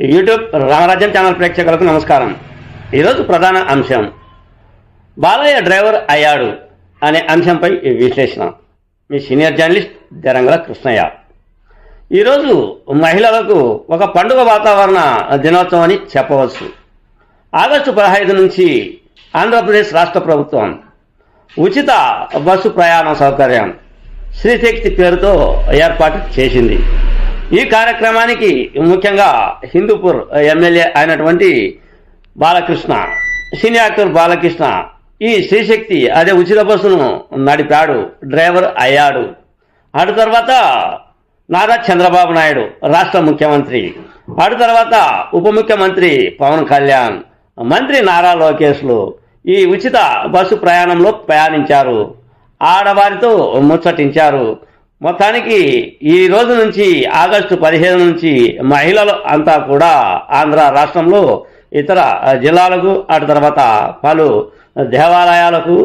YouTube రామరాజ్యం channel ప్రేక్షకులకు నమస్కారం. ఈరోజు ప్రధాన అంశం. బాలయ్య డ్రైవర్ అయ్యాడు అనే అంశంపై విశ్లేషణ. మీ సీనియర్ జర్నలిస్ట్ దరంగల కృష్ణయ్య. ఈరోజు మహిళలకు ఒక పండుగ వాతావరణ దినోత్సవం అని చెప్పవచ్చు. ఆగస్టు పదహైదు నుంచి ఆంధ్రప్రదేశ్ రాష్ట్ర ప్రభుత్వం ఉచిత బస్సు ప్రయాణ సౌకర్యం శ్రీశక్తి పేరుతో ఏర్పాటు చేసింది. ఈ కార్యక్రమానికి ముఖ్యంగా హిందూపూర్ ఎమ్మెల్యే అయినటువంటి బాలకృష్ణ సినీ యాక్టర్ బాలకృష్ణ ఈ శ్రీశక్తి అదే ఉచిత బస్సును నడిపాడు డ్రైవర్ అయ్యాడు. అటు తర్వాత నారా చంద్రబాబు నాయుడు రాష్ట్ర ముఖ్యమంత్రి. అటు తర్వాత ఉప ముఖ్యమంత్రి పవన్ కళ్యాణ్ మంత్రి నారా లోకేష్లు ఈ ఉచిత బస్సు ప్రయాణంలో ప్రయాణించారు. ఆడవారితో ముచ్చటించారు. మొత్తానికి ఈ రోజు నుంచి ఆగస్టు పదిహేను నుంచి మహిళలు అంతా కూడా ఆంధ్ర రాష్ట్రంలో ఇతర జిల్లాలకు అటు తర్వాత పలు దేవాలయాలకు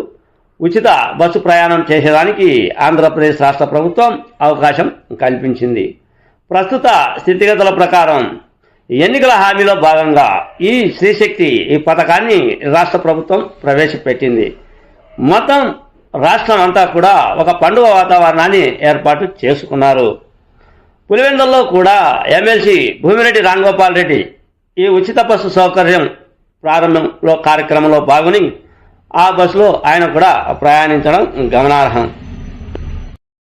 ఉచిత బస్సు ప్రయాణం చేసేదానికి ఆంధ్రప్రదేశ్ రాష్ట్ర ప్రభుత్వం అవకాశం కల్పించింది. ప్రస్తుత స్థితిగతుల ప్రకారం ఎన్నికల హామీలో భాగంగా ఈ శ్రీశక్తి ఈ పథకాన్ని రాష్ట్ర ప్రభుత్వం ప్రవేశపెట్టింది. మొత్తం రాష్ట్రం అంతా కూడా ఒక పండుగ వాతావరణాన్ని ఏర్పాటు చేసుకున్నారు. పులివెందుల్లో కూడా ఎమ్మెల్సీ భూమిరెడ్డి రాంగోపాల్ రెడ్డి ఈ ఉచిత బస్సు సౌకర్యం ప్రారంభంలో కార్యక్రమంలో పాల్గొని ఆ బస్సులో ఆయన కూడా ప్రయాణించడం గమనార్హం.